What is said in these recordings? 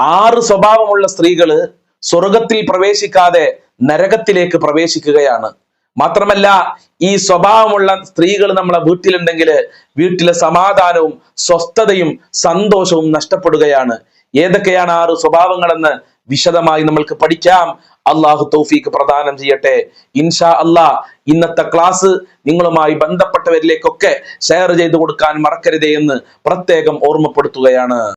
ആറ് സ്വഭാവമുള്ള സ്ത്രീകൾ സ്വർഗത്തിൽ പ്രവേശിക്കാതെ നരകത്തിലേക്ക് പ്രവേശിക്കുകയാണ്. മാത്രമല്ല ഈ സ്വഭാവമുള്ള സ്ത്രീകൾ നമ്മളെ വീട്ടിലുണ്ടെങ്കിൽ വീട്ടിലെ സമാധാനവും സ്വസ്ഥതയും സന്തോഷവും നഷ്ടപ്പെടുകയാണ്. ഏതൊക്കെയാണ് ആറ് സ്വഭാവങ്ങളെന്ന് വിശദമായി നമ്മൾക്ക് പഠിക്കാം. അള്ളാഹു തൗഫീക്ക് പ്രദാനം ചെയ്യട്ടെ. ഇൻഷാ അല്ലാ ഇന്നത്തെ ക്ലാസ് നിങ്ങളുമായി ബന്ധപ്പെട്ടവരിലേക്കൊക്കെ ഷെയർ ചെയ്തു കൊടുക്കാൻ മറക്കരുതേ എന്ന് പ്രത്യേകം ഓർമ്മപ്പെടുത്തുകയാണ്.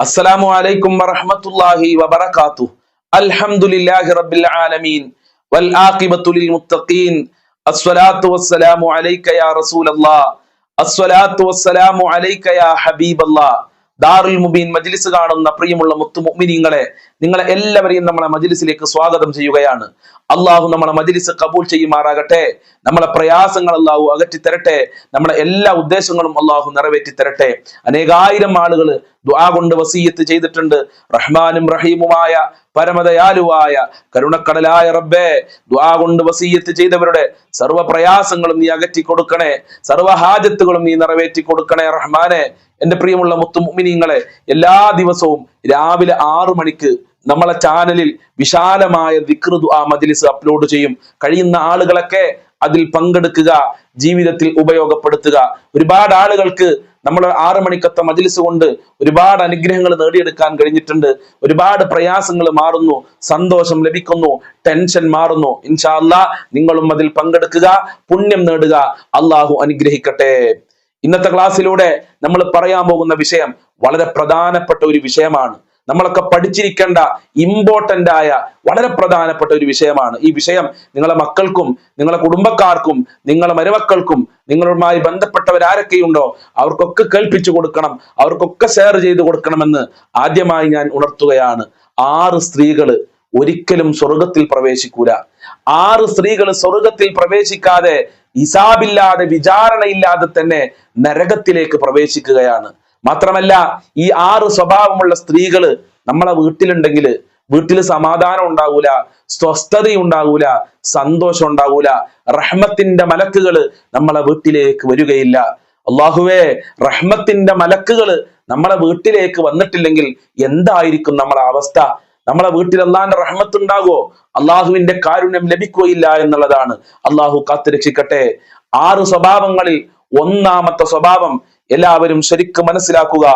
അസ്സലാമു അലൈക്കും വറഹ്മത്തുള്ളാഹി വബറകാത്തു. അൽഹംദുലില്ലാഹി റബ്ബിൽ ആലമീൻ. വൽ ആഖിബത്തു ലിൽ മുത്തഖീൻ. അസ്സലാത്തു വസ്സലാമു അലൈക യാ റസൂലല്ലാഹ് അസ്സലാത്തു വസ്സലാമു അലൈക യാ ഹബീബല്ലാഹ് ദാറുൽ മുബീൻ മജ്ലിസ് കാണുന്ന പ്രിയമുള്ള മുത്തു മുഅ്മിനീങ്ങളെ നിങ്ങളെ എല്ലാവരെയും നമ്മളെ മജ്ലിസിലേക്ക് സ്വാഗതം ചെയ്യുകയാണ്. അള്ളാഹു നമ്മളെ മജ്ലിസ് കബൂൽ ചെയ്യുമാറാകട്ടെ. നമ്മളെ പ്രയാസങ്ങൾ അള്ളാഹു അകറ്റി തരട്ടെ നമ്മളെ എല്ലാ ഉദ്ദേശങ്ങളും അള്ളാഹു നിറവേറ്റി തരട്ടെ അനേകായിരം ആളുകൾ ദുആ കൊണ്ട് വസീയത്ത് ചെയ്തിട്ടുണ്ട്. റഹ്മാനും റഹീമുമായ പരമദയാലുവായ കരുണക്കടലായ റബ്ബേ ദ്വാ കൊണ്ട് വസീയത്ത് ചെയ്തവരുടെ സർവ പ്രയാസങ്ങളും നീ അകറ്റി കൊടുക്കണേ സർവ ഹാജത്തുകളും നീ നിറവേറ്റി കൊടുക്കണേ റഹ്മാനെ. എന്റെ പ്രിയമുള്ള മുത്തു മുമിനിങ്ങളെ എല്ലാ ദിവസവും രാവിലെ ആറു മണിക്ക് നമ്മളെ ചാനലിൽ വിശാലമായ ദിക്ർ ദുആ മജ്ലിസ് അപ്ലോഡ് ചെയ്യും. കഴിയുന്ന ആളുകളൊക്കെ അതിൽ പങ്കെടുക്കുക ജീവിതത്തിൽ ഉപയോഗപ്പെടുത്തുക. ഒരുപാട് ആളുകൾക്ക് നമ്മൾ ആറു മണിക്കത്തെ മജിലിസ് കൊണ്ട് ഒരുപാട് അനുഗ്രഹങ്ങൾ നേടിയെടുക്കാൻ കഴിഞ്ഞിട്ടുണ്ട്. ഒരുപാട് പ്രയാസങ്ങൾ മാറുന്നു. സന്തോഷം ലഭിക്കുന്നു. ടെൻഷൻ മാറുന്നു. ഇൻഷാ അല്ലാ നിങ്ങളും അതിൽ പങ്കെടുക്കുക. പുണ്യം നേടുക. അള്ളാഹു അനുഗ്രഹിക്കട്ടെ. ഇന്നത്തെ ക്ലാസ്സിലൂടെ നമ്മൾ പറയാൻ പോകുന്ന വിഷയം വളരെ പ്രധാനപ്പെട്ട ഒരു വിഷയമാണ്. നമ്മളൊക്കെ പഠിച്ചിരിക്കേണ്ട ഇമ്പോർട്ടന്റ് ആയ വളരെ പ്രധാനപ്പെട്ട ഒരു വിഷയമാണ്. ഈ വിഷയം നിങ്ങളുടെ മക്കൾക്കും നിങ്ങളെ കുടുംബക്കാർക്കും നിങ്ങളുടെ മരുമക്കൾക്കും നിങ്ങളുമായി ബന്ധപ്പെട്ടവരാരൊക്കെയുണ്ടോ അവർക്കൊക്കെ കേൾപ്പിച്ചു കൊടുക്കണം അവർക്കൊക്കെ ഷെയർ ചെയ്തു കൊടുക്കണമെന്ന് ആദ്യമായി ഞാൻ ഉണർത്തുകയാണ്. ആറ് സ്ത്രീകൾ ഒരിക്കലും സ്വർഗത്തിൽ പ്രവേശിക്കൂല. ആറ് സ്ത്രീകൾ സ്വർഗത്തിൽ പ്രവേശിക്കാതെ ഇസാബില്ലാതെ വിചാരണയില്ലാതെ തന്നെ നരകത്തിലേക്ക് പ്രവേശിക്കുകയാണ്. മാത്രമല്ല ഈ ആറ് സ്വഭാവമുള്ള സ്ത്രീകൾ നമ്മളെ വീട്ടിലുണ്ടെങ്കിൽ വീട്ടിൽ സമാധാനം ഉണ്ടാവൂല സ്വസ്ഥത ഉണ്ടാകൂല സന്തോഷം ഉണ്ടാവൂല റഹ്മത്തിന്റെ മലക്കുകൾ നമ്മളെ വീട്ടിലേക്ക് വരികയില്ല. അള്ളാഹുവേ റഹ്മത്തിന്റെ മലക്കുകൾ നമ്മളെ വീട്ടിലേക്ക് വന്നിട്ടില്ലെങ്കിൽ എന്തായിരിക്കും നമ്മളെ അവസ്ഥ? നമ്മളെ വീട്ടിൽ അള്ളാഹിന്റെ റഹ്മത്ത് ഉണ്ടാകുമോ അള്ളാഹുവിന്റെ കാരുണ്യം ലഭിക്കുകയില്ല എന്നുള്ളതാണ്. അള്ളാഹു കാത്തുരക്ഷിക്കട്ടെ. ആറ് സ്വഭാവങ്ങളിൽ ഒന്നാമത്തെ സ്വഭാവം എല്ലാവരും ശരിക്കും മനസ്സിലാക്കുക.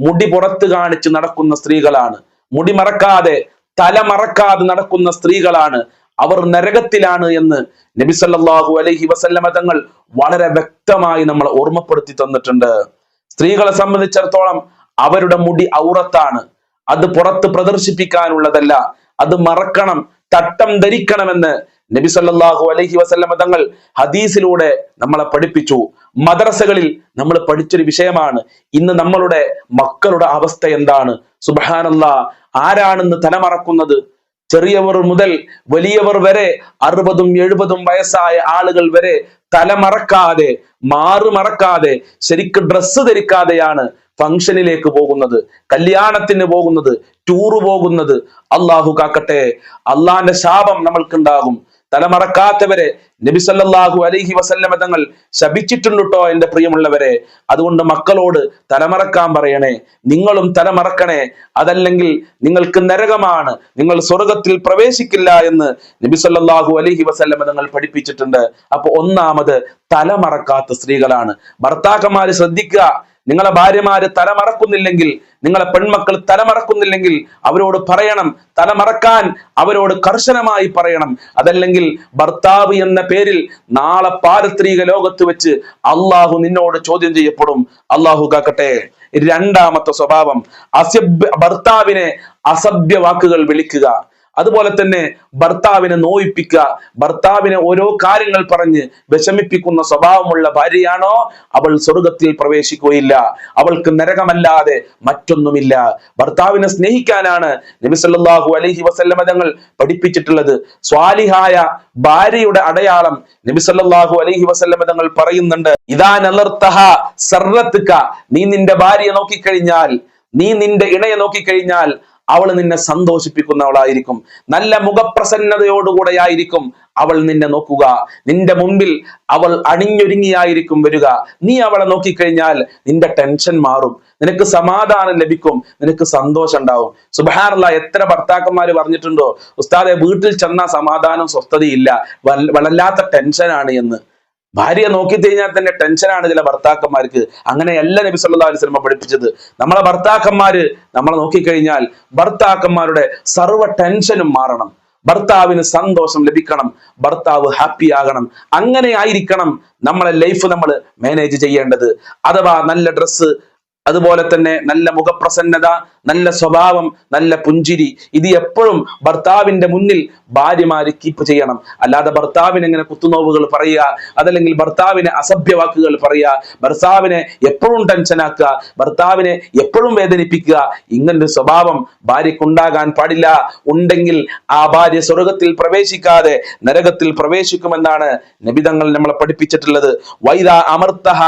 മുടി പുറത്ത് കാണിച്ച് നടക്കുന്ന സ്ത്രീകളാണ്. മുടി മറക്കാതെ തല മറക്കാതെ നടക്കുന്ന സ്ത്രീകളാണ്. അവർ നരകത്തിലാണ് എന്ന് നബി സല്ലാഹു അലൈഹി വസല്ലമ തങ്ങൾ വളരെ വ്യക്തമായി നമ്മൾ ഓർമ്മപ്പെടുത്തി തന്നിട്ടുണ്ട്. സ്ത്രീകളെ സംബന്ധിച്ചിടത്തോളം അവരുടെ മുടി ഔറത്താണ്. അത് പുറത്ത് പ്രദർശിപ്പിക്കാനുള്ളതല്ല. അത് മറക്കണം തട്ടം ധരിക്കണമെന്ന് നബി സല്ലല്ലാഹു അലൈഹി വസല്ലമ തങ്ങൾ ഹദീസിലൂടെ നമ്മളെ പഠിപ്പിച്ചു. മദ്രസകളിൽ നമ്മൾ പഠിച്ചൊരു വിഷയമാണ് ഇന്ന് നമ്മളുടെ മക്കളുടെ അവസ്ഥ എന്താണ്? സുബഹാനല്ല ആരാണെന്ന് തലമറക്കുന്നത്? ചെറിയവർ മുതൽ വലിയവർ വരെ അറുപതും എഴുപതും വയസ്സായ ആളുകൾ വരെ തലമറക്കാതെ മാറുമറക്കാതെ ശരിക്ക് ഡ്രസ്സ് ധരിക്കാതെയാണ് ഫംഗ്ഷനിലേക്ക് പോകുന്നത് കല്യാണത്തിന് പോകുന്നത് ടൂറ് പോകുന്നത്. അള്ളാഹു കാക്കട്ടെ അള്ളാന്റെ ശാപം നമ്മൾക്കുണ്ടാകും. തലമറക്കാത്തവരെ നബിസല്ലാഹു അലൈഹി വസല്ലമ തങ്ങൾ ശപിച്ചിട്ടുണ്ടോ എന്റെ പ്രിയമുള്ളവരെ. അതുകൊണ്ട് മക്കളോട് തലമറക്കാൻ പറയണേ. നിങ്ങളും തലമറക്കണേ. അതല്ലെങ്കിൽ നിങ്ങൾക്ക് നരകമാണ്. നിങ്ങൾ സ്വർഗത്തിൽ പ്രവേശിക്കില്ല എന്ന് നബിസല്ലാഹു അലൈഹി വസല്ലമ തങ്ങൾ പഠിപ്പിച്ചിട്ടുണ്ട്. അപ്പൊ ഒന്നാമത് തലമറക്കാത്ത സ്ത്രീകളാണ്. ഭർത്താക്കന്മാര് ശ്രദ്ധിക്കുക. നിങ്ങളെ ഭാര്യമാര് തലമറക്കുന്നില്ലെങ്കിൽ നിങ്ങളെ പെൺമക്കൾ തലമറക്കുന്നില്ലെങ്കിൽ അവരോട് പറയണം. തലമറക്കാൻ അവരോട് കർശനമായി പറയണം. അതല്ലെങ്കിൽ ഭർത്താവ് എന്ന പേരിൽ നാളെ പാരത്രിക ലോകത്ത് വെച്ച് അള്ളാഹു നിന്നോട് ചോദ്യം ചെയ്യപ്പെടും. അള്ളാഹു കാക്കട്ടെ രണ്ടാമത്തെ സ്വഭാവം. അസഭ്യ ഭർത്താവിനെ അസഭ്യ വാക്കുകൾ വിളിക്കുക. അതുപോലെ തന്നെ ഭർത്താവിനെ നോയിപ്പിക്കുക ഭർത്താവിനെ ഓരോ കാര്യങ്ങൾ പറഞ്ഞ് വിഷമിപ്പിക്കുന്ന സ്വഭാവമുള്ള ഭാര്യയാണോ? അവൾ സ്വർഗത്തിൽ പ്രവേശിക്കുകയില്ല. അവൾക്ക് നരകമല്ലാതെ മറ്റൊന്നുമില്ല. ഭർത്താവിനെ സ്നേഹിക്കാനാണ് നബി സല്ലല്ലാഹു അലൈഹി വസല്ലമ തങ്ങൾ പഠിപ്പിച്ചിട്ടുള്ളത്. സ്വാലിഹായ ഭാര്യയുടെ അടയാളം നബി സല്ലല്ലാഹു അലൈഹി വസല്ലമ തങ്ങൾ പറയുന്നുണ്ട്. ഇതാ നലർത്തഹ സർറത്തുക. നീ നിന്റെ ഭാര്യയെ നോക്കിക്കഴിഞ്ഞാൽ നീ നിന്റെ ഇണയെ നോക്കിക്കഴിഞ്ഞാൽ അവൾ നിന്നെ സന്തോഷിപ്പിക്കുന്നവളായിരിക്കും. നല്ല മുഖപ്രസന്നതയോടുകൂടെ ആയിരിക്കും അവൾ നിന്നെ നോക്കുക. നിന്റെ മുമ്പിൽ അവൾ അണിഞ്ഞൊരുങ്ങിയായിരിക്കും വരിക. നീ അവളെ നോക്കിക്കഴിഞ്ഞാൽ നിന്റെ ടെൻഷൻ മാറും. നിനക്ക് സമാധാനം ലഭിക്കും. നിനക്ക് സന്തോഷം ഉണ്ടാവും. സുബഹാനല്ല എത്ര ഭർത്താക്കന്മാര് പറഞ്ഞിട്ടുണ്ടോ? ഉസ്താദെ വീട്ടിൽ ചെന്ന സമാധാനം സ്വസ്ഥതയില്ല. വല്ല- വല്ലാത്ത ടെൻഷനാണ് എന്ന്. ഭാര്യയെ നോക്കി കഴിഞ്ഞാൽ തന്നെ ടെൻഷനാണ് ചില ഭർത്താക്കന്മാർക്ക്. അങ്ങനെയല്ല നബി സല്ലല്ലാഹു അലൈഹി സ്വലമ പഠിപ്പിച്ചത്. നമ്മളെ ഭർത്താക്കന്മാര് നമ്മളെ നോക്കിക്കഴിഞ്ഞാൽ ഭർത്താക്കന്മാരുടെ സർവ ടെൻഷനും മാറണം. ഭർത്താവിന് സന്തോഷം ലഭിക്കണം. ഭർത്താവ് ഹാപ്പി ആകണം. അങ്ങനെ ആയിരിക്കണം നമ്മളെ ലൈഫ് നമ്മൾ മാനേജ് ചെയ്യേണ്ടത്. അഥവാ നല്ല ഡ്രസ്സ് അതുപോലെ തന്നെ നല്ല മുഖപ്രസന്നത നല്ല സ്വഭാവം നല്ല പുഞ്ചിരി. ഇത് എപ്പോഴും ഭർത്താവിന്റെ മുന്നിൽ ഭാര്യമാര് കീപ്പ് ചെയ്യണം. അല്ലാതെ ഭർത്താവിന് എങ്ങനെ കുത്തുനോവുകൾ പറയുക അതല്ലെങ്കിൽ ഭർത്താവിനെ അസഭ്യവാക്കുകൾ പറയുക ഭർത്താവിനെ എപ്പോഴും ടെൻഷനാക്കുക ഭർത്താവിനെ എപ്പോഴും വേദനിപ്പിക്കുക ഇങ്ങനൊരു സ്വഭാവം ഭാര്യക്കുണ്ടാകാൻ പാടില്ല. ഉണ്ടെങ്കിൽ ആ ഭാര്യ സ്വർഗത്തിൽ പ്രവേശിക്കാതെ നരകത്തിൽ പ്രവേശിക്കുമെന്നാണ് നബിതങ്ങൾ നമ്മളെ പഠിപ്പിച്ചിട്ടുള്ളത്. വൈദ അമർത്തഹ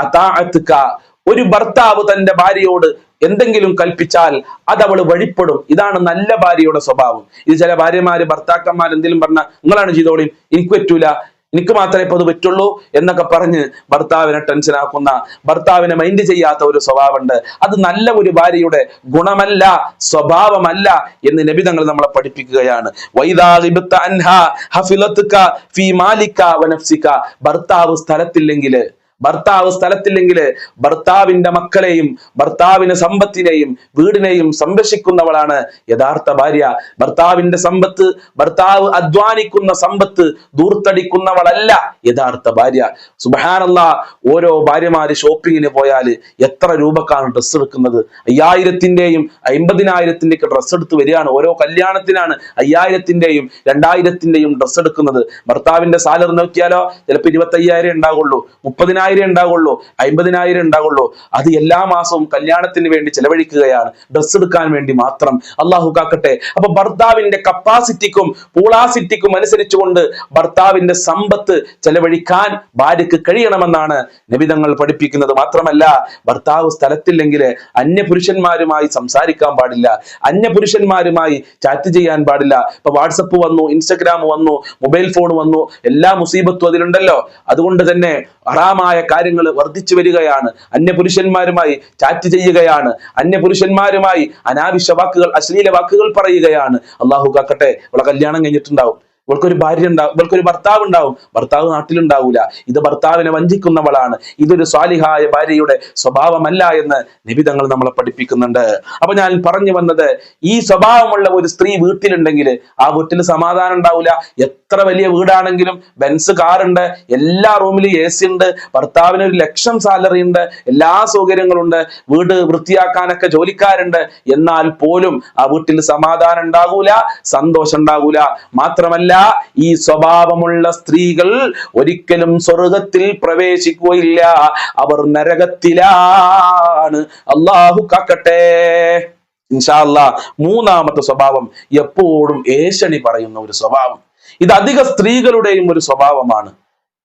അതാഅത്തുക. ഒരു ഭർത്താവ് തന്റെ ഭാര്യയോട് എന്തെങ്കിലും കൽപ്പിച്ചാൽ അത് അവൾ വഴിപ്പെടും. ഇതാണ് നല്ല ഭാര്യയുടെ സ്വഭാവം. ഇത് ചില ഭാര്യമാര് ഭർത്താക്കന്മാർ എന്തെങ്കിലും പറഞ്ഞാൽ നിങ്ങളാണ് ചെയ്തോളിയും എനിക്ക് പറ്റൂല എനിക്ക് മാത്രമേ ഇപ്പൊ അത് പറ്റുള്ളൂ എന്നൊക്കെ പറഞ്ഞ് ഭർത്താവിനെ ടെൻഷനാക്കുന്ന ഭർത്താവിനെ മൈൻഡ് ചെയ്യാത്ത ഒരു സ്വഭാവമുണ്ട്. അത് നല്ല ഒരു ഭാര്യയുടെ ഗുണമല്ല സ്വഭാവമല്ല എന്ന് നബി തങ്ങൾ നമ്മളെ പഠിപ്പിക്കുകയാണ്. ഭർത്താവ് സ്ഥലത്തില്ലെങ്കിൽ ഭർത്താവ് സ്ഥലത്തില്ലെങ്കിൽ ഭർത്താവിന്റെ മക്കളെയും ഭർത്താവിന് സമ്പത്തിനെയും വീടിനെയും സംരക്ഷിക്കുന്നവളാണ് യഥാർത്ഥ ഭാര്യ. ഭർത്താവിന്റെ സമ്പത്ത് ഭർത്താവ് അധ്വാനിക്കുന്ന സമ്പത്ത് ദൂർത്തടിക്കുന്നവളല്ല യഥാർത്ഥ ഭാര്യ. സുബഹാനല്ല ഓരോ ഭാര്യമാര് ഷോപ്പിങ്ങിന് പോയാൽ എത്ര രൂപക്കാണ് ഡ്രസ്സ് എടുക്കുന്നത്? അയ്യായിരത്തിന്റെയും അമ്പതിനായിരത്തിന്റെ ഒക്കെ ഡ്രസ്സ് എടുത്ത് വരികയാണ്. ഓരോ കല്യാണത്തിനാണ് അയ്യായിരത്തിന്റെയും രണ്ടായിരത്തിന്റെയും ഡ്രസ്സ് എടുക്കുന്നത്. ഭർത്താവിന്റെ സാലറി നോക്കിയാലോ? ചിലപ്പോൾ ഇരുപത്തി അയ്യായിരം ഉണ്ടാകുള്ളൂ മുപ്പതിനായിരം ഉണ്ടാകുള്ളൂ അമ്പതിനായിരം ഉണ്ടാവുള്ളൂ. അത് എല്ലാ മാസവും കല്യാണത്തിന് വേണ്ടി ചെലവഴിക്കുകയാണ്. ഡ്രസ്സ് എടുക്കാൻ വേണ്ടി മാത്രം. അള്ളാഹു കാക്കട്ടെ. അപ്പൊ ഭർത്താവിന്റെ കപ്പാസിറ്റിക്കും പൂളാസിറ്റിക്കും അനുസരിച്ചുകൊണ്ട് ഭർത്താവിന്റെ സമ്പത്ത് ചെലവഴിക്കാൻ ഭാര്യക്ക് കഴിയണമെന്നാണ് നിബിതങ്ങൾ പഠിപ്പിക്കുന്നത്. മാത്രമല്ല ഭർത്താവ് സ്ഥലത്തില്ലെങ്കിൽ അന്യപുരുഷന്മാരുമായി സംസാരിക്കാൻ പാടില്ല. അന്യപുരുഷന്മാരുമായി ചാറ്റ് ചെയ്യാൻ പാടില്ല. ഇപ്പൊ വാട്സപ്പ് വന്നു ഇൻസ്റ്റഗ്രാം വന്നു മൊബൈൽ ഫോൺ വന്നു എല്ലാ മുസീബത്തും അതിലുണ്ടല്ലോ. അതുകൊണ്ട് തന്നെ ഹറാമായ കാര്യങ്ങൾ വർദ്ധിച്ചു വരികയാണ്. അന്യപുരുഷന്മാരുമായി ചാറ്റ് ചെയ്യുകയാണ്. അന്യപുരുഷന്മാരുമായി അനാവശ്യ വാക്കുകൾ അശ്ലീല വാക്കുകൾ പറയുകയാണ്. അള്ളാഹു കാക്കട്ടെ ഇവിടെ കല്യാണം കഴിഞ്ഞിട്ടുണ്ടാവും. ഇവൾക്കൊരു ഭാര്യ ഉണ്ടാവും ഇവൾക്കൊരു ഭർത്താവ് ഉണ്ടാവും. ഭർത്താവ് നാട്ടിലുണ്ടാവൂല. ഇത് ഭർത്താവിനെ വഞ്ചിക്കുന്നവളാണ്. ഇതൊരു സ്വാലിഹായ ഭാര്യയുടെ സ്വഭാവമല്ല എന്ന് നിബിതങ്ങൾ നമ്മളെ പഠിപ്പിക്കുന്നുണ്ട്. അപ്പൊ ഞാൻ പറഞ്ഞു വന്നത് ഈ സ്വഭാവമുള്ള ഒരു സ്ത്രീ വീട്ടിലുണ്ടെങ്കിൽ ആ വീട്ടിൽ സമാധാനം ഉണ്ടാവില്ല എത്ര വലിയ വീടാണെങ്കിലും ബെൻസ് കാറുണ്ട് എല്ലാ റൂമിലും എ സി ഉണ്ട് ഭർത്താവിന് ഒരു ലക്ഷം സാലറി ഉണ്ട് എല്ലാ സൗകര്യങ്ങളും ഉണ്ട് വീട് വൃത്തിയാക്കാനൊക്കെ ജോലിക്കാരുണ്ട്. എന്നാൽ പോലും ആ വീട്ടിൽ സമാധാനം ഉണ്ടാകൂല സന്തോഷം ഉണ്ടാകൂല മാത്രമല്ല ഈ സ്വഭാവമുള്ള സ്ത്രീകൾ ഒരിക്കലും സ്വർഗത്തിൽ പ്രവേശിക്കുകയില്ല. അവർ നരകത്തിലാണ്. അള്ളാഹു കാക്കട്ടെ. മൂന്നാമത്തെ സ്വഭാവം എപ്പോഴും ഏശണി പറയുന്ന ഒരു സ്വഭാവം. ഇത് അധിക സ്ത്രീകളുടെയും ഒരു സ്വഭാവമാണ്.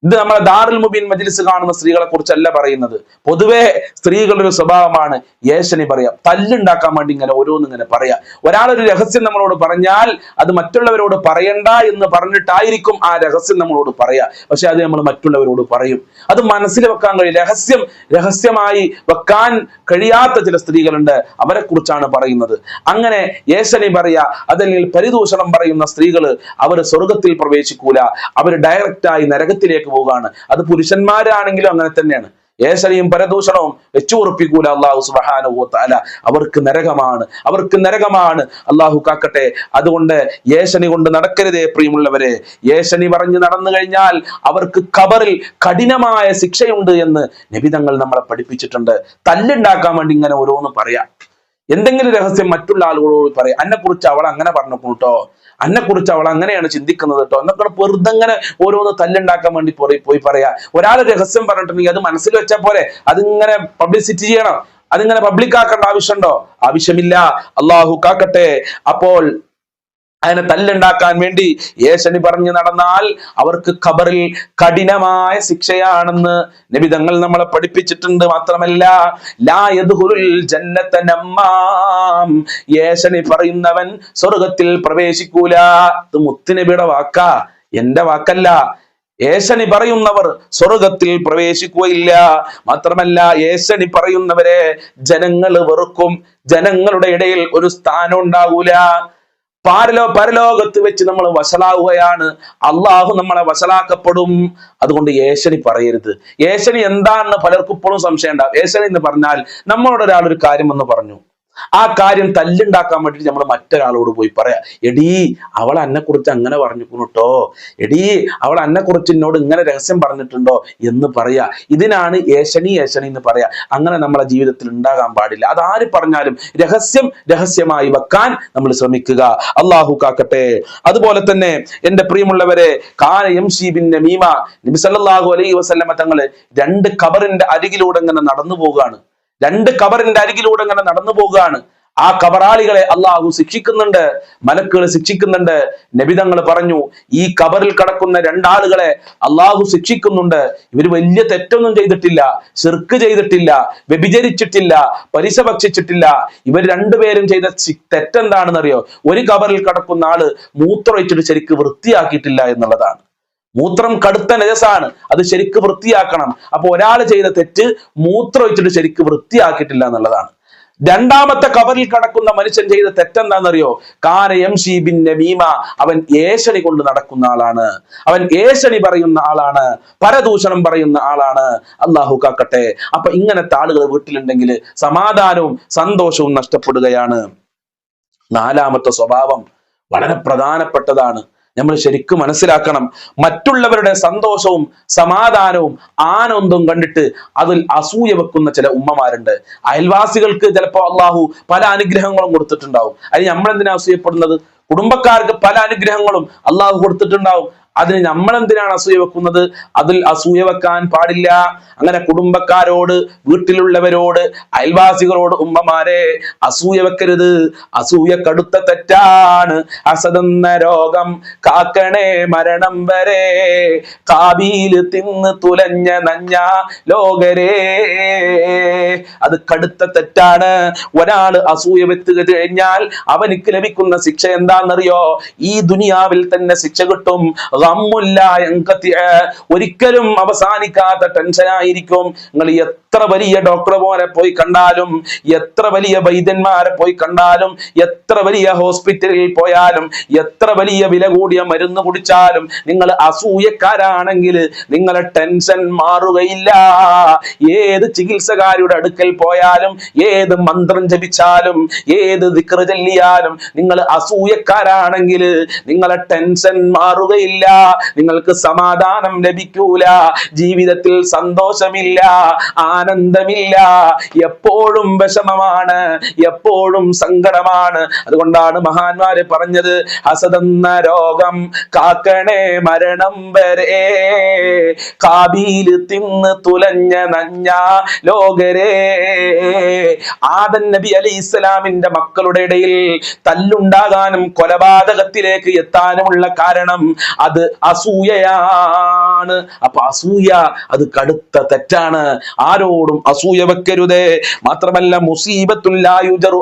ഇത് നമ്മളെ ദാറുൽ മുബീൻ മജ്ലിസ് കാണുന്ന സ്ത്രീകളെ കുറിച്ചല്ല പറയുന്നത്. പൊതുവെ സ്ത്രീകളുടെ ഒരു സ്വഭാവമാണ് യേശനി പറയാം. തല്ലുണ്ടാക്കാൻ വേണ്ടി ഇങ്ങനെ ഓരോന്നും ഇങ്ങനെ പറയാ. ഒരാളൊരു രഹസ്യം നമ്മളോട് പറഞ്ഞാൽ അത് മറ്റുള്ളവരോട് പറയണ്ട എന്ന് പറഞ്ഞിട്ടായിരിക്കും ആ രഹസ്യം നമ്മളോട് പറയാ. പക്ഷെ അത് നമ്മൾ മറ്റുള്ളവരോട് പറയും. അത് മനസ്സിൽ വെക്കാൻ കഴിയും. രഹസ്യം രഹസ്യമായി വെക്കാൻ കഴിയാത്ത ചില സ്ത്രീകളുണ്ട്. അവരെ കുറിച്ചാണ് പറയുന്നത്. അങ്ങനെ യേശനി പറയാ അതല്ലെങ്കിൽ പരിദൂഷണം പറയുന്ന സ്ത്രീകൾ അവർ സ്വർഗത്തിൽ പ്രവേശിക്കൂല. അവർ ഡയറക്റ്റായി നരകത്തിലേക്ക് പോവുകയാണ്. അത് പുരുഷന്മാരാണെങ്കിലും അങ്ങനെ തന്നെയാണ്. ഏശനയും പരദൂഷണവും വെച്ചു ഉറപ്പിക്കൂല അള്ളാഹു സുബാനുവോ താല അവർക്ക് നരകമാണ്. അവർക്ക് നരകമാണ്. അള്ളാഹു കാക്കട്ടെ. അതുകൊണ്ട് ഏശനി കൊണ്ട് നടക്കരുതേ പ്രിയമുള്ളവരെ. ഏശനി പറഞ്ഞു നടന്നു കഴിഞ്ഞാൽ അവർക്ക് കബറിൽ കഠിനമായ ശിക്ഷയുണ്ട് എന്ന് നബിതങ്ങൾ നമ്മളെ പഠിപ്പിച്ചിട്ടുണ്ട്. തല്ലുണ്ടാക്കാൻ വേണ്ടി ഇങ്ങനെ ഓരോന്ന് പറയാം. എന്തെങ്കിലും രഹസ്യം മറ്റുള്ള ആളുകളോട് പറയും. എന്നെ കുറിച്ച് അവൾ അങ്ങനെ പറഞ്ഞു കേട്ടോ എന്നെ കുറിച്ച് അവൾ അങ്ങനെയാണ് ചിന്തിക്കുന്നത് കേട്ടോ എന്നൊക്കെ വെറുതെങ്ങനെ ഓരോന്ന് തല്ലുണ്ടാക്കാൻ വേണ്ടി പോയി പോയി പറയാ. ഒരാൾ രഹസ്യം പറഞ്ഞിട്ടുണ്ടെങ്കിൽ അത് മനസ്സിൽ വെച്ചാൽ പോരെ. അതിങ്ങനെ പബ്ലിസിറ്റി ചെയ്യണം. അതിങ്ങനെ പബ്ലിക് ആക്കേണ്ട ആവശ്യമുണ്ടോ ആവശ്യമില്ല. അള്ളാഹു കാക്കട്ടെ. അപ്പോൾ അതിനെ തല്ലുണ്ടാക്കാൻ വേണ്ടി യേശനി പറഞ്ഞു നടന്നാൽ അവർക്ക് ഖബറിൽ കഠിനമായ ശിക്ഷയാണെന്ന് നബിതങ്ങൾ നമ്മളെ പഠിപ്പിച്ചിട്ടുണ്ട് മാത്രമല്ല യേശനി പറയുന്നവൻ സ്വർഗത്തിൽ പ്രവേശിക്കൂല. ഇത് മുത്തുനബിയുടെ വാക്ക. എന്റെ വാക്കല്ല. യേശനി പറയുന്നവർ സ്വർഗത്തിൽ പ്രവേശിക്കുകയില്ല. മാത്രമല്ല യേശനി പറയുന്നവരെ ജനങ്ങൾ വെറുക്കും. ജനങ്ങളുടെ ഇടയിൽ ഒരു സ്ഥാനം ഉണ്ടാകൂല പാരലോ പരലോകത്ത് വെച്ച് നമ്മൾ വഷളാവുകയാണ്. അള്ളാഹു നമ്മളെ വഷളാക്കപ്പെടും. അതുകൊണ്ട് ഏശനി പറയരുത്. ഏശനി എന്താണെന്ന് പലർക്കും ഇപ്പോഴും സംശയം ഉണ്ടാവും ഏശനി എന്ന് പറഞ്ഞാൽ നമ്മളോട് ഒരാൾ ഒരു കാര്യം എന്ന് പറഞ്ഞു. ആ കാര്യം തല്ലുണ്ടാക്കാൻ വേണ്ടിയിട്ട് നമ്മൾ മറ്റൊരാളോട് പോയി പറയാ എടീ അവൾ എന്നെ കുറിച്ച് അങ്ങനെ പറഞ്ഞിട്ടോ എടീ അവൾ എന്നെ കുറിച്ച് എന്നോട് ഇങ്ങനെ രഹസ്യം പറഞ്ഞിട്ടുണ്ടോ? എന്ന് പറയാ. ഇതിനാണ് ഏശനി ഏശനി എന്ന് പറയാ. അങ്ങനെ നമ്മളെ ജീവിതത്തിൽ ഉണ്ടാകാൻ പാടില്ല. അതാര് പറഞ്ഞാലും രഹസ്യം രഹസ്യമായി വെക്കാൻ നമ്മൾ ശ്രമിക്കുക. അള്ളാഹു കാക്കട്ടെ. അതുപോലെ തന്നെ എന്റെ പ്രിയമുള്ളവരെ കാനയം ഷീബിൻ നമീമ നബി സല്ലല്ലാഹു അലൈഹി വസല്ലമ തങ്ങൾ രണ്ട് കബറിന്റെ അരികിലൂടെ ഇങ്ങനെ നടന്നു പോവുകയാണ്. രണ്ട് കബറിന്റെ അരികിലൂടെ ഇങ്ങനെ നടന്നു പോവുകയാണ്. ആ കബറാളികളെ അള്ളാഹു ശിക്ഷിക്കുന്നുണ്ട് മലക്കുകൾ ശിക്ഷിക്കുന്നുണ്ട്. നബിതങ്ങൾ പറഞ്ഞു ഈ കബറിൽ കിടക്കുന്ന രണ്ടാളുകളെ അള്ളാഹു ശിക്ഷിക്കുന്നുണ്ട്. ഇവർ വലിയ തെറ്റൊന്നും ചെയ്തിട്ടില്ല ചെറുക്ക് ചെയ്തിട്ടില്ല വ്യഭിചരിച്ചിട്ടില്ല പലിശ ഭക്ഷിച്ചിട്ടില്ല ഇവർ രണ്ടുപേരും ചെയ്ത തെറ്റെന്താണെന്നറിയോ? ഒരു കബറിൽ കിടക്കുന്ന ആൾ മൂത്രമൊഴിച്ചിട്ട് ശരിക്ക് വൃത്തിയാക്കിയിട്ടില്ല എന്നുള്ളതാണ്. മൂത്രം കടുത്ത നജസാണ് അത് ശരിക്ക് വൃത്തിയാക്കണം. അപ്പൊ ഒരാൾ ചെയ്ത തെറ്റ് മൂത്രം ഒഴിച്ചിട്ട് ശരിക്ക് വൃത്തിയാക്കിയിട്ടില്ല എന്നുള്ളതാണ്. രണ്ടാമത്തെ കവറിൽ കടക്കുന്ന മനുഷ്യൻ ചെയ്ത തെറ്റെന്താണെന്നറിയോ? കാന എം സി ഷീബിൻ നമീമ അവൻ ഏഷണി കൊണ്ട് നടക്കുന്ന ആളാണ്. അവൻ ഏഷണി പറയുന്ന ആളാണ്. പരദൂഷണം പറയുന്ന ആളാണ്. അള്ളാഹു കാക്കട്ടെ. അപ്പൊ ഇങ്ങനത്തെ ആളുകൾ വീട്ടിലുണ്ടെങ്കിൽ സമാധാനവും സന്തോഷവും നഷ്ടപ്പെടുകയാണ്. നാലാമത്തെ സ്വഭാവം വളരെ പ്രധാനപ്പെട്ടതാണ്. നമ്മൾ ശരിക്കും മനസ്സിലാക്കണം. മറ്റുള്ളവരുടെ സന്തോഷവും സമാധാനവും ആനന്ദവും കണ്ടിട്ട് അതിൽ അസൂയ വെക്കുന്ന ചില ഉമ്മമാരുണ്ട്. അയൽവാസികൾക്ക് ചിലപ്പോൾ അള്ളാഹു പല അനുഗ്രഹങ്ങളും കൊടുത്തിട്ടുണ്ടാവും. അതിന് നമ്മൾ എന്തിനാ അസൂയപ്പെടുന്നത്? കുടുംബക്കാർക്ക് പല അനുഗ്രഹങ്ങളും അള്ളാഹു കൊടുത്തിട്ടുണ്ടാവും. അതിന് നമ്മൾ എന്തിനാണ് അസൂയ വെക്കുന്നത്? അതിൽ അസൂയ വെക്കാൻ പാടില്ല. അങ്ങനെ കുടുംബക്കാരോട് വീട്ടിലുള്ളവരോട് അയൽവാസികളോട് ഉമ്മമാരെ അസൂയ വെക്കരുത്. അസൂയ കടുത്ത തെറ്റാണ്. അസതെന്ന രോഗം കാക്കണേ മരണം വരെ. കാബീൽ തിന്ന് തുലഞ്ഞ നഞ്ഞ ലോകരേ. അത് കടുത്ത തെറ്റാണ്. ഒരാൾ അസൂയ വെത്തുക കഴിഞ്ഞാൽ അവനിക്ക് ലഭിക്കുന്ന ശിക്ഷ എന്താണെന്നറിയോ? ഈ ദുനിയാവിൽ തന്നെ ശിക്ഷ കിട്ടും. ഒരിക്കലും അവസാനിക്കാത്ത ടെൻഷനായിരിക്കും നിങ്ങൾ എത്ര വലിയ ഡോക്ടർമാരെ പോയി കണ്ടാലും എത്ര വലിയ വൈദ്യന്മാരെ പോയി കണ്ടാലും എത്ര വലിയ ഹോസ്പിറ്റലിൽ പോയാലും എത്ര വലിയ വില കൂടിയ മരുന്ന് കുടിച്ചാലും നിങ്ങൾ അസൂയക്കാരാണെങ്കിൽ നിങ്ങളെ ടെൻഷൻ മാറുകയില്ല. ഏത് ചികിത്സകാരുടെ അടുക്കൽ പോയാലും ഏത് മന്ത്രം ജപിച്ചാലും ഏത് ദിക്ർ ചൊല്ലിയാലും നിങ്ങൾ അസൂയക്കാരാണെങ്കിൽ നിങ്ങളെ ടെൻഷൻ മാറുകയില്ല. നിങ്ങൾക്ക് സമാധാനം ലഭിക്കൂല. ജീവിതത്തിൽ സന്തോഷമില്ല. ആനന്ദമില്ല. എപ്പോഴും വിഷമമാണ് എപ്പോഴും സങ്കടമാണ്. അതുകൊണ്ടാണ് മഹാന്മാര് പറഞ്ഞത് ഹസതെന്ന രോഗം കാക്കണേ മരണം വരെ. കാബീൽ തിന്ന് തുലഞ്ഞ നഞ്ഞ ലോകരെ. ആദൻ നബി അലി ഇസ്ലാമിന്റെ മക്കളുടെ ഇടയിൽ തല്ലുണ്ടാകാനും കൊലപാതകത്തിലേക്ക് എത്താനുമുള്ള കാരണം അത് അസൂയയാണ്. അപ്പൊ അസൂയ അത് കടുത്ത തെറ്റാണ്. ആരോടും അസൂയ വെക്കരുതേ. മാത്രമല്ല മുസീബത്തുല്ലായുജറു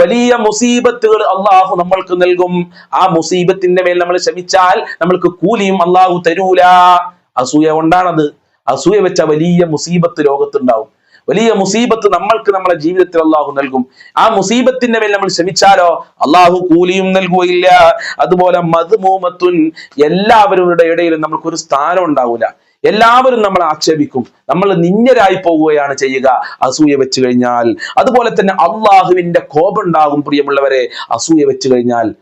വലിയ മുസീബത്തുകൾ അള്ളാഹു നമ്മൾക്ക് നൽകും. ആ മുസീബത്തിന്റെ മേൽ നമ്മൾ ക്ഷമിച്ചാൽ നമ്മൾക്ക് കൂലിയും അള്ളാഹു തരൂല. അസൂയ കൊണ്ടാണത്. അസൂയ വെച്ച വലിയ മുസീബത്ത് ലോകത്തുണ്ടാവും. വലിയ മുസീബത്ത് നമ്മൾക്ക് നമ്മളെ ജീവിതത്തിൽ അള്ളാഹു നൽകും. ആ മുസീബത്തിന്റെ മേൽ നമ്മൾ ശ്രമിച്ചാലോ അള്ളാഹു കൂലിയും നൽകുകയില്ല. അതുപോലെ മധുമൂമത്തുൻ എല്ലാവരുടെ ഇടയിലും നമ്മൾക്ക് ഒരു സ്ഥാനം ഉണ്ടാവില്ല എല്ലാവരും നമ്മളെ ആക്ഷേപിക്കും. നമ്മൾ നിന്യരായി പോവുകയാണ് ചെയ്യുക. അസൂയ വെച്ച് കഴിഞ്ഞാൽ. അതുപോലെ തന്നെ അള്ളാഹുവിന്റെ കോപം ഉണ്ടാകും പ്രിയമുള്ളവരെ. അസൂയ വെച്ച് കഴിഞ്ഞാൽ.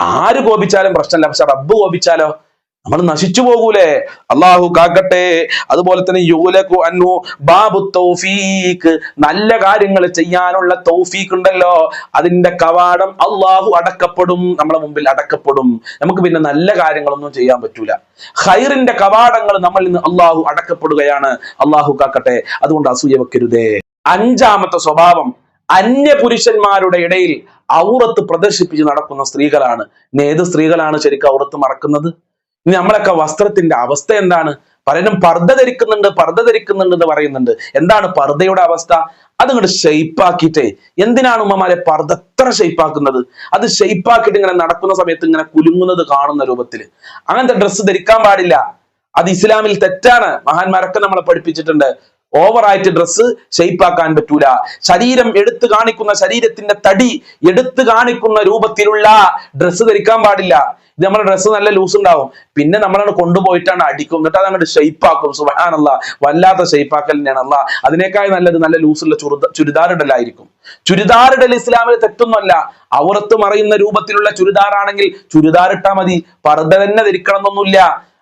ആര് കോപിച്ചാലും പ്രശ്നമല്ല. പക്ഷെ റബ്ബ് കോപിച്ചാലോ? നമ്മൾ നശിച്ചു പോകൂലേ? അള്ളാഹു കാക്കട്ടെ. അതുപോലെ തന്നെ യൂലകു അന്നു ബാബു തൗഫീഖ്. നല്ല കാര്യങ്ങൾ ചെയ്യാനുള്ള തൗഫീഖ് ഉണ്ടല്ലോ. അതിന്റെ കവാടം അള്ളാഹു അടക്കപ്പെടും. നമ്മളെ മുമ്പിൽ അടക്കപ്പെടും. നമുക്ക് പിന്നെ നല്ല കാര്യങ്ങളൊന്നും ചെയ്യാൻ പറ്റൂല. ഹൈറിന്റെ കവാടങ്ങൾ നമ്മൾ ഇന്ന് അള്ളാഹു അടക്കപ്പെടുകയാണ്. അള്ളാഹു കാക്കട്ടെ. അതുകൊണ്ട് അസൂയ വെക്കരുതേ. അഞ്ചാമത്തെ സ്വഭാവം അന്യ പുരുഷന്മാരുടെ ഇടയിൽ ഔറത്ത് പ്രദർശിപ്പിച്ച് നടക്കുന്ന സ്ത്രീകളാണ്. ഏത് സ്ത്രീകളാണ് ശരിക്കും ഔറത്ത് മറക്കുന്നത്? നമ്മളൊക്കെ വസ്ത്രത്തിന്റെ അവസ്ഥ എന്താണ്? പലരും പർദ്ദ ധരിക്കുന്നുണ്ട് പർദ്ദ ധരിക്കുന്നുണ്ട് എന്ന് പറയുന്നുണ്ട്. എന്താണ് പർദ്ദയുടെ അവസ്ഥ? അത് ഇങ്ങോട്ട് ഷെയ്പ്പാക്കിയിട്ടേ എന്തിനാണ് ഉമ്മമാരെ പർദ്ദ എത്ര ഷെയ്പ്പാക്കുന്നത് അത് ഷെയ്പ്പാക്കിയിട്ട് ഇങ്ങനെ നടക്കുന്ന സമയത്ത് ഇങ്ങനെ കുലുങ്ങുന്നത് കാണുന്ന രൂപത്തിൽ അങ്ങനത്തെ ഡ്രസ്സ് ധരിക്കാൻ പാടില്ല. അത് ഇസ്ലാമിൽ തെറ്റാണ്. മഹാന്മാരൊക്കെ നമ്മളെ പഠിപ്പിച്ചിട്ടുണ്ട്. ഓവറായിട്ട് ഡ്രസ്സ് ഷെയ്പ്പാക്കാൻ പറ്റൂല. ശരീരം എടുത്തു കാണിക്കുന്ന ശരീരത്തിന്റെ തടി എടുത്തു കാണിക്കുന്ന രൂപത്തിലുള്ള ഡ്രസ്സ് ധരിക്കാൻ പാടില്ല. ഇത് നമ്മുടെ ഡ്രസ്സ് നല്ല ലൂസ് ഉണ്ടാവും. പിന്നെ നമ്മളാണ് കൊണ്ടുപോയിട്ടാണ് അടിക്കും. എന്നിട്ട് അത് അങ്ങോട്ട് ഷെയ്പ്പാക്കും സുബാനല്ല വല്ലാത്ത ഷെയ്പ്പാക്കൽ തന്നെയാണ് അല്ല. അതിനേക്കാൾ നല്ലത് നല്ല ലൂസുള്ള ചുരുദ ചുരിദാറിടലായിരിക്കും. ചുരിദാറിടൽ ഇസ്ലാമിൽ തെറ്റൊന്നുമല്ല. അവർത്ത് മറയുന്ന രൂപത്തിലുള്ള ചുരിദാറാണെങ്കിൽ ചുരിദാറിട്ടാ മതി. പർദ്ദ തന്നെ ധരിക്കണം എന്നൊന്നുമില്ല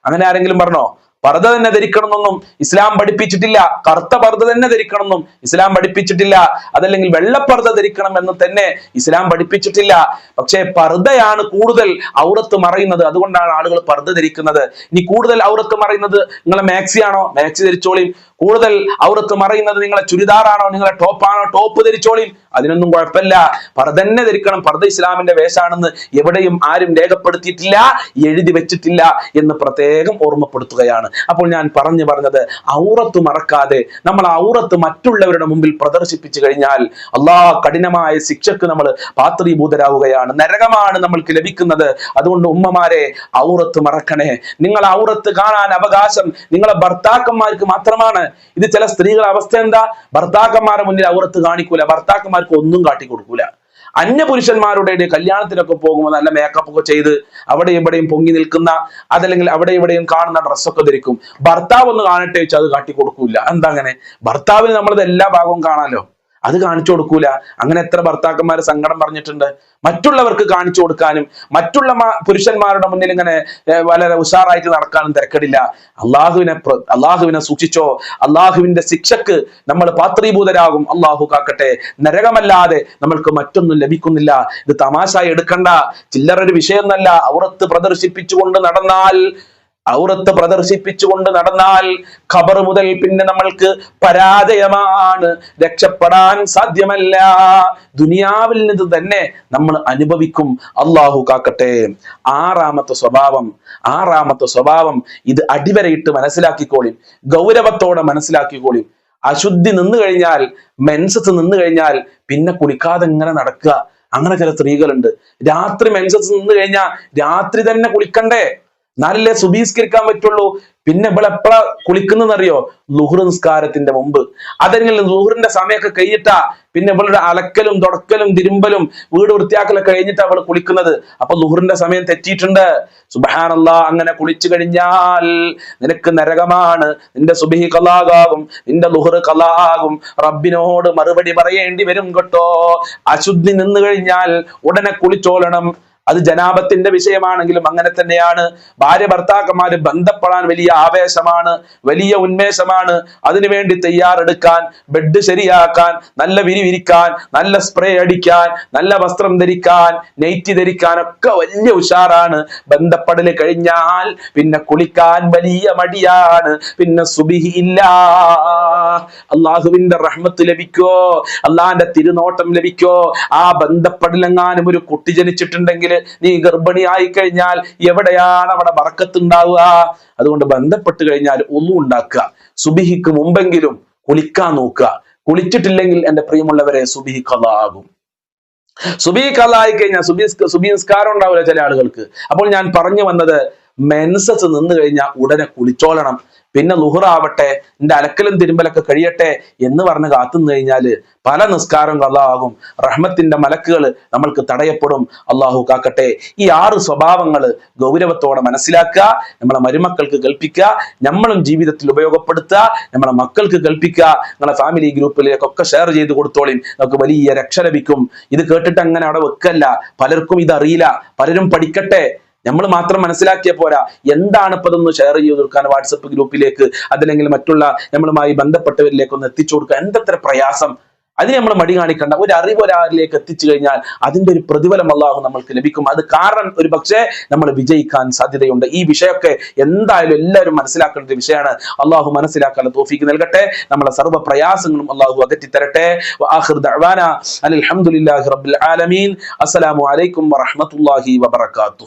അങ്ങനെ ആരെങ്കിലും പറഞ്ഞോ? പർദ്ദ തന്നെ ധരിക്കണമെന്നൊന്നും ഇസ്ലാം പഠിപ്പിച്ചിട്ടില്ല. കറുത്ത പർദ്ദ തന്നെ ധരിക്കണമെന്നും ഇസ്ലാം പഠിപ്പിച്ചിട്ടില്ല. അതല്ലെങ്കിൽ വെള്ളപ്പർദ്ദ ധരിക്കണം എന്ന് തന്നെ ഇസ്ലാം പഠിപ്പിച്ചിട്ടില്ല. പക്ഷേ പർദ്ദയാണ് കൂടുതൽ ഔറത്ത് മറയുന്നത്. അതുകൊണ്ടാണ് ആളുകൾ പർദ്ദ ധരിക്കുന്നത്. ഇനി കൂടുതൽ ഔറത്ത് മറയുന്നത് നിങ്ങളെ മാക്സി ആണോ? മാക്സി ധരിച്ചോളിയും കൂടുതൽ ഔറത്ത് മറയുന്നത് നിങ്ങളെ ചുരിദാറാണോ? നിങ്ങളെ ടോപ്പാണോ? ടോപ്പ് ധരിച്ചോളിയും അതിനൊന്നും കുഴപ്പമില്ല. പർദ്ദ തന്നെ ധരിക്കണം. പർദ്ദ ഇസ്ലാമിന്റെ വേഷാണെന്ന് എവിടെയും ആരും രേഖപ്പെടുത്തിയിട്ടില്ല എഴുതി വെച്ചിട്ടില്ല എന്ന് പ്രത്യേകം ഓർമ്മപ്പെടുത്തുകയാണ്. അപ്പോൾ ഞാൻ പറഞ്ഞു പറഞ്ഞത് ഔറത്ത് മറക്കാതെ നമ്മൾ ഔറത്ത് മറ്റുള്ളവരുടെ മുമ്പിൽ പ്രദർശിപ്പിച്ചു കഴിഞ്ഞാൽ അള്ളാ കഠിനമായ ശിക്ഷക്ക് നമ്മൾ പാത്രീഭൂതരാവുകയാണ്. നരകമാണ് നമ്മൾക്ക് ലഭിക്കുന്നത്. അതുകൊണ്ട് ഉമ്മമാരെ ഔറത്ത് മറക്കണേ. നിങ്ങൾ ഔറത്ത് കാണാൻ അവകാശം നിങ്ങളെ ഭർത്താക്കന്മാർക്ക് മാത്രമാണ്. ഇത് ചില സ്ത്രീകളുടെ അവസ്ഥ എന്താ? ഭർത്താക്കന്മാരുടെ മുന്നിൽ ഔറത്ത് കാണിക്കൂല. ഭർത്താക്കന്മാർക്ക് ഒന്നും കാട്ടിക്കൊടുക്കൂല. അന്യപുരുഷന്മാരുടെ കല്യാണത്തിനൊക്കെ പോകുമ്പോൾ നല്ല മേക്കപ്പ് ഒക്കെ ചെയ്ത് അവിടെ ഇവിടെയും പൊങ്ങി നിൽക്കുന്ന അതല്ലെങ്കിൽ അവിടെ ഇവിടെയും കാണുന്ന ഡ്രസ്സൊക്കെ ധരിക്കും. ഭർത്താവ് ഒന്ന് കാണട്ടെ വെച്ചാൽ അത് കാട്ടി കൊടുക്കൂല എന്താ അങ്ങനെ? ഭർത്താവിന് നമ്മളത് എല്ലാ ഭാഗവും കാണാലോ? അത് കാണിച്ചു കൊടുക്കൂല. അങ്ങനെ എത്ര ഭർത്താക്കന്മാർ സങ്കടം പറഞ്ഞിട്ടുണ്ട്. മറ്റുള്ളവർക്ക് കാണിച്ചു കൊടുക്കാനും മറ്റുള്ള പുരുഷന്മാരുടെ മുന്നിൽ ഇങ്ങനെ വളരെ ഉഷാറായിട്ട് നടക്കാനും തിരക്കടില്ല. അള്ളാഹുവിനെ അള്ളാഹുവിനെ സൂക്ഷിച്ചോ. അള്ളാഹുവിന്റെ ശിക്ഷക്ക് നമ്മൾ പാത്രീഭൂതരാകും. അള്ളാഹു കാക്കട്ടെ. നരകമല്ലാതെ നമ്മൾക്ക് മറ്റൊന്നും ലഭിക്കുന്നില്ല. ഇത് തമാശ എടുക്കണ്ട. ചില്ലറൊരു വിഷയമൊന്നല്ല. ഔറത്ത് പ്രദർശിപ്പിച്ചുകൊണ്ട് നടന്നാൽ ഔറത്ത് പ്രദർശിപ്പിച്ചുകൊണ്ട് നടന്നാൽ ഖബർ മുതൽ പിന്നെ നമ്മൾക്ക് പരാജയമാണ്. രക്ഷപ്പെടാൻ സാധ്യമല്ല. ദുനിയാവിൽ നിന്ന് തന്നെ നമ്മൾ അനുഭവിക്കും. അള്ളാഹു കാക്കട്ടെ. ആറാമത്തെ സ്വഭാവം ആറാമത്തെ സ്വഭാവം ഇത് അടിവരയിട്ട് മനസ്സിലാക്കിക്കോളിൻ. ഗൗരവത്തോടെ മനസ്സിലാക്കിക്കോളിൻ. അശുദ്ധി നിന്നു കഴിഞ്ഞാൽ മെൻസത്ത് നിന്നു കഴിഞ്ഞാൽ പിന്നെ കുളിക്കാതെ ഇങ്ങനെ നടക്കുക. അങ്ങനെ ചില സ്ത്രീകളുണ്ട്. രാത്രി മെൻസത്ത് നിന്ന് കഴിഞ്ഞാൽ രാത്രി തന്നെ കുളിക്കണ്ടേ? എന്നാലല്ലേ സുബീസ്കരിക്കാൻ പറ്റുള്ളൂ? പിന്നെ ഇവിടെ എപ്പോഴാ കുളിക്കുന്നറിയോ ലുഹുർ നിസ്കാരത്തിന്റെ മുമ്പ്. അതെങ്കിൽ ലുഹുറിന്റെ സമയമൊക്കെ കഴിഞ്ഞിട്ടാ പിന്നെ ഇവളുടെ അലക്കലും തുടക്കലും തിരുമ്പലും വീട് വൃത്തിയാക്കലൊക്കെ കഴിഞ്ഞിട്ടാ അവൾ കുളിക്കുന്നത്. അപ്പൊ ലുഹുറിന്റെ സമയം തെറ്റിയിട്ടുണ്ട്. സുബഹാനല്ല അങ്ങനെ കുളിച്ചു കഴിഞ്ഞാൽ നിനക്ക് നരകമാണ്. നിന്റെ സുബിഹി കലാകാകും. നിന്റെ ലുഹുർ കലാകും. റബ്ബിനോട് മറുപടി പറയേണ്ടി വരും കേട്ടോ. അശുദ്ധി നിന്നു കഴിഞ്ഞാൽ ഉടനെ കുളിച്ചോളണം. അത് ജനാപത്തിന്റെ വിഷയമാണെങ്കിലും അങ്ങനെ തന്നെയാണ്. ഭാര്യ ഭർത്താക്കന്മാര് ബന്ധപ്പെടാൻ വലിയ ആവേശമാണ് വലിയ ഉന്മേഷമാണ്. അതിനുവേണ്ടി തയ്യാറെടുക്കാൻ ബെഡ് ശരിയാക്കാൻ നല്ല വിരിവിരിക്കാൻ നല്ല സ്പ്രേ അടിക്കാൻ നല്ല വസ്ത്രം ധരിക്കാൻ നെയ്റ്റി ധരിക്കാൻ ഒക്കെ വലിയ ഉഷാറാണ്. ബന്ധപ്പെടൽ കഴിഞ്ഞാൽ പിന്നെ കുളിക്കാൻ വലിയ മടിയാണ്. പിന്നെ സുബിഹി ഇല്ല. അള്ളാഹുവിന്റെ റഹ്മത്ത് ലഭിക്കോ? അള്ളാഹിന്റെ തിരുനോട്ടം ലഭിക്കോ? ആ ബന്ധപ്പെടലെങ്ങാനും ഒരു കുട്ടി ജനിച്ചിട്ടുണ്ടെങ്കിൽ നീ ഗർഭിണിയായി കഴിഞ്ഞാൽ എവിടെയാണ് അവിടെ ബറക്കത്തുണ്ടാവുക അതുകൊണ്ട് ബന്ധപ്പെട്ട് കഴിഞ്ഞാൽ ഒന്നും ഉണ്ടാക്കുക. സുബിഹിക്ക് മുമ്പെങ്കിലും കുളിക്കാൻ നോക്കുക. കുളിച്ചിട്ടില്ലെങ്കിൽ എന്റെ പ്രിയമുള്ളവരെ സുബിഹി കലാകും സുബി കലായി കഴിഞ്ഞാൽ സുബി സുബി നിസ്കാരം ഉണ്ടാവില്ല ചില ആളുകൾക്ക്. അപ്പോൾ ഞാൻ പറഞ്ഞു വന്നത് മെൻസസ് നിന്ന് കഴിഞ്ഞാൽ ഉടനെ കുളിച്ചോളണം. പിന്നെ ലുഹറാവട്ടെ എന്റെ അലക്കലും തിരുമ്പലൊക്കെ കഴിയട്ടെ എന്ന് പറഞ്ഞ് കാത്തുനിന്ന് കഴിഞ്ഞാൽ പല നിസ്കാരം കള്ളാകും റഹ്മത്തിന്റെ മലക്കുകൾ നമ്മൾക്ക് തടയപ്പെടും. അള്ളാഹു കാക്കട്ടെ ഈ ആറ് സ്വഭാവങ്ങൾ ഗൗരവത്തോടെ മനസ്സിലാക്കുക നമ്മളെ മരുമക്കൾക്ക് കൽപ്പിക്കുക നമ്മളും ജീവിതത്തിൽ ഉപയോഗപ്പെടുത്തുക നമ്മളെ മക്കൾക്ക് കൽപ്പിക്കുക നമ്മളെ ഫാമിലി ഗ്രൂപ്പിലേക്കൊക്കെ ഷെയർ ചെയ്ത് കൊടുത്തോളിയും നമുക്ക് വലിയ രക്ഷ ലഭിക്കും. ഇത് കേട്ടിട്ട് അങ്ങനെ അവിടെ വെക്കല്ല. പലർക്കും ഇതറിയില്ല. പലരും പഠിക്കട്ടെ. നമ്മൾ മാത്രം മനസ്സിലാക്കിയ പോരാ. എന്താണ് ഇപ്പൊ അതൊന്ന് ഷെയർ ചെയ്ത് കൊടുക്കാൻ വാട്സപ്പ് ഗ്രൂപ്പിലേക്ക് അതല്ലെങ്കിൽ മറ്റുള്ള നമ്മളുമായി ബന്ധപ്പെട്ടവരിലേക്ക് ഒന്ന് എത്തിച്ചു കൊടുക്കുക. എന്തത്ര പ്രയാസം. അതിന് നമ്മൾ മടി കാണിക്കണ്ട. ഒരു അറിവ് ഒരാളിലേക്ക് എത്തിച്ചു കഴിഞ്ഞാൽ അതിന്റെ ഒരു പ്രതിഫലം അള്ളാഹു നമ്മൾക്ക് ലഭിക്കും. അത് കാരണം ഒരു പക്ഷേ നമ്മൾ വിജയിക്കാൻ സാധ്യതയുണ്ട്. ഈ വിഷയമൊക്കെ എന്തായാലും എല്ലാവരും മനസ്സിലാക്കേണ്ട ഒരു വിഷയമാണ്. അള്ളാഹു മനസ്സിലാക്കാനുള്ള തോഫിക്ക് നൽകട്ടെ. നമ്മളെ സർവ പ്രയാസങ്ങളും അള്ളാഹു അകറ്റി തരട്ടെ ഹംദുലില്ലാഹി റബ്ബിൽ ആലമീൻ. അസ്സലാമു അലൈക്കും വറഹ്മത്തുള്ളാഹി വബറകാതുഹു.